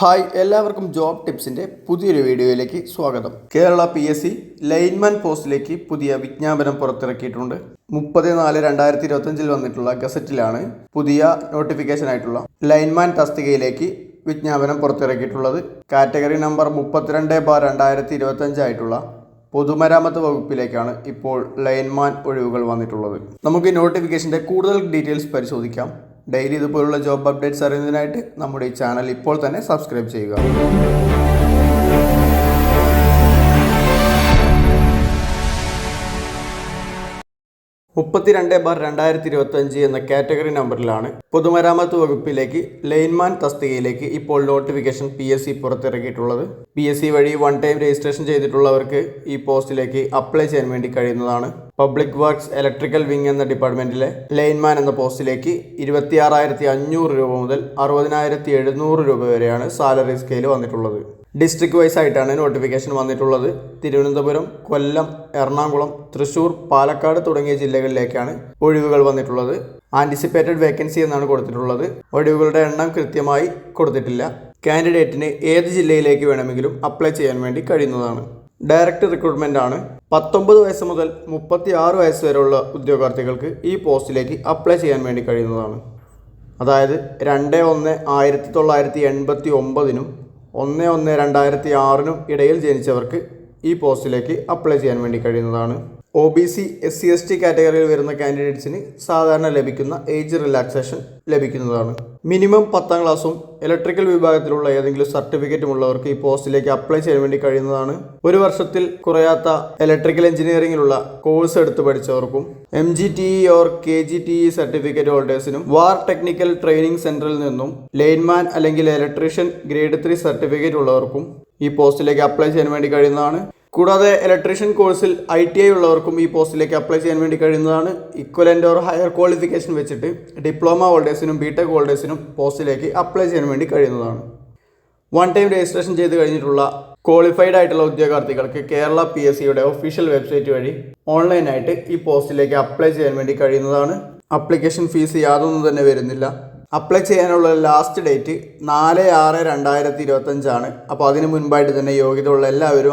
Hi എല്ലാവർക്കും job ടിപ്സിന്റെ പുതിയൊരു വീഡിയോയിലേക്ക് സ്വാഗതം. Kerala P S C lineman പോസ്റ്റിലേക്ക് പുതിയ വിജ്ഞാപനം പുറത്തിറക്കിയിട്ടുണ്ട്. മുപ്പത് നാല് രണ്ടായിരത്തി ഇരുപത്തഞ്ചിൽ വന്നിട്ടുള്ള ഗസറ്റിലാണ് പുതിയ നോട്ടിഫിക്കേഷൻ ആയിട്ടുള്ള ലൈൻമാൻ തസ്തികയിലേക്ക് വിജ്ഞാപനം പുറത്തിറക്കിയിട്ടുള്ളത്. കാറ്റഗറി നമ്പർ മുപ്പത്തിരണ്ട് ബാർ രണ്ടായിരത്തി ഇരുപത്തഞ്ചായിട്ടുള്ള പൊതുമരാമത്ത് വകുപ്പിലേക്കാണ് ഇപ്പോൾ ലൈൻമാൻ ഒഴിവുകൾ വന്നിട്ടുള്ളത്. നമുക്ക് നോട്ടിഫിക്കേഷന്റെ കൂടുതൽ ഡീറ്റെയിൽസ് പരിശോധിക്കാം. ഡെയിലി ഇതുപോലുള്ള ജോബ് അപ്ഡേറ്റ്സ് അറിയുന്നതിനായിട്ട് നമ്മുടെ ഈ ചാനൽ ഇപ്പോൾ തന്നെ സബ്സ്ക്രൈബ് ചെയ്യുക. മുപ്പത്തിരണ്ട് ബാർ രണ്ടായിരത്തി ഇരുപത്തി അഞ്ച് എന്ന കാറ്റഗറി നമ്പറിലാണ് പൊതുമരാമത്ത് വകുപ്പിലേക്ക് ലൈൻമാൻ തസ്തികയിലേക്ക് ഇപ്പോൾ നോട്ടിഫിക്കേഷൻ പി എസ് സി പുറത്തിറക്കിയിട്ടുള്ളത്. പി എസ് സി വഴി വൺ ടൈം രജിസ്ട്രേഷൻ ചെയ്തിട്ടുള്ളവർക്ക് ഈ പോസ്റ്റിലേക്ക് അപ്ലൈ ചെയ്യാൻ വേണ്ടി കഴിയുന്നതാണ്. പബ്ലിക് വർക്ക്സ് ഇലക്ട്രിക്കൽ വിങ് എന്ന ഡിപ്പാർട്ട്മെന്റിലെ ലൈൻമാൻ എന്ന പോസ്റ്റിലേക്ക് ഇരുപത്തി ആറായിരത്തി അഞ്ഞൂറ് രൂപ മുതൽ അറുപതിനായിരത്തി എഴുന്നൂറ് രൂപ വരെയാണ് സാലറി സ്കെയിൽ വന്നിട്ടുള്ളത്. ഡിസ്ട്രിക്ട് വൈസ് ആയിട്ടാണ് നോട്ടിഫിക്കേഷൻ വന്നിട്ടുള്ളത്. തിരുവനന്തപുരം കൊല്ലം എറണാകുളം തൃശൂർ പാലക്കാട് തുടങ്ങിയ ജില്ലകളിലേക്കാണ് ഒഴിവുകൾ വന്നിട്ടുള്ളത്. ആന്റിസിപ്പേറ്റഡ് വേക്കൻസി എന്നാണ് കൊടുത്തിട്ടുള്ളത്. ഒഴിവുകളുടെ എണ്ണം കൃത്യമായി കൊടുത്തിട്ടില്ല. കാൻഡിഡേറ്റിന് ഏത് ജില്ലയിലേക്ക് വേണമെങ്കിലും അപ്ലൈ ചെയ്യാൻ വേണ്ടി കഴിയുന്നതാണ്. ഡയറക്റ്റ് റിക്രൂട്ട്മെന്റ് ആണ്. പത്തൊമ്പത് വയസ്സ് മുതൽ മുപ്പത്തി ആറ് വയസ്സ് വരെയുള്ള ഉദ്യോഗാർത്ഥികൾക്ക് ഈ പോസ്റ്റിലേക്ക് അപ്ലൈ ചെയ്യാൻ വേണ്ടി കഴിയുന്നതാണ്. അതായത് രണ്ട് ഒന്ന് ആയിരത്തി തൊള്ളായിരത്തി എൺപത്തി ഒമ്പതിനും ഒന്ന് ഒന്ന് രണ്ടായിരത്തി ആറിനും ഇടയിൽ ജനിച്ചവർക്ക് ഈ പോസ്റ്റിലേക്ക് അപ്ലൈ ചെയ്യാൻ വേണ്ടി കഴിയുന്നതാണ്. O B C S C S T കാറ്റഗറിയിൽ വരുന്ന കാൻഡിഡേറ്റ്സിന് സാധാരണ ലഭിക്കുന്ന ഏജ് റിലാക്സേഷൻ ലഭിക്കുന്നതാണ്. മിനിമം പത്താം ക്ലാസ്സും ഇലക്ട്രിക്കൽ വിഭാഗത്തിലുള്ള ഏതെങ്കിലും സർട്ടിഫിക്കറ്റും ഉള്ളവർക്ക് ഈ പോസ്റ്റിലേക്ക് അപ്ലൈ ചെയ്യാൻ വേണ്ടി കഴിയുന്നതാണ്. ഒരു വർഷത്തിൽ കുറയാത്ത ഇലക്ട്രിക്കൽ എഞ്ചിനീയറിംഗിലുള്ള കോഴ്സ് എടുത്ത് പഠിച്ചവർക്കും M G T E or K G T E certificate ഹോൾഡേഴ്സിനും വാർ ടെക്നിക്കൽ ട്രെയിനിങ് സെന്ററിൽ നിന്നും ലൈൻമാൻ അല്ലെങ്കിൽ ഇലക്ട്രീഷ്യൻ ഗ്രേഡ് ത്രീ സർട്ടിഫിക്കറ്റ് ഉള്ളവർക്കും ഈ പോസ്റ്റിലേക്ക് അപ്ലൈ ചെയ്യാൻ വേണ്ടി കഴിയുന്നതാണ്. കൂടാതെ ഇലക്ട്രീഷ്യൻ കോഴ്സിൽ ഐ ടി ഐ ഉള്ളവർക്കും ഈ പോസ്റ്റിലേക്ക് അപ്ലൈ ചെയ്യാൻ വേണ്ടി കഴിയുന്നതാണ് ഇക്വലന്റ് ഓർ ഹയർ ക്വാളിഫിക്കേഷൻ വെച്ചിട്ട് ഡിപ്ലോമ ഹോൾഡേഴ്സിനും ബി ടെക് ഹോൾഡേഴ്സിനും പോസ്റ്റിലേക്ക് അപ്ലൈ ചെയ്യാൻ വേണ്ടി കഴിയുന്നതാണ്. വൺ ടൈം രജിസ്ട്രേഷൻ ചെയ്ത് കഴിഞ്ഞിട്ടുള്ള ക്വാളിഫൈഡ് ആയിട്ടുള്ള ഉദ്യോഗാർത്ഥികൾക്ക് കേരള പി എസ് സിയുടെ ഒഫീഷ്യൽ വെബ്സൈറ്റ് വഴി ഓൺലൈനായിട്ട് ഈ പോസ്റ്റിലേക്ക് അപ്ലൈ ചെയ്യാൻ വേണ്ടി കഴിയുന്നതാണ്. അപ്ലിക്കേഷൻ ഫീസ് യാതൊന്നും തന്നെ വരുന്നില്ല. അപ്ലൈ ചെയ്യാനുള്ള ലാസ്റ്റ് ഡേറ്റ് നാല് ആറ് രണ്ടായിരത്തി ഇരുപത്തഞ്ചാണ്. അപ്പോൾ അതിന് മുൻപായിട്ട് തന്നെ യോഗ്യത ഉള്ള എല്ലാവരും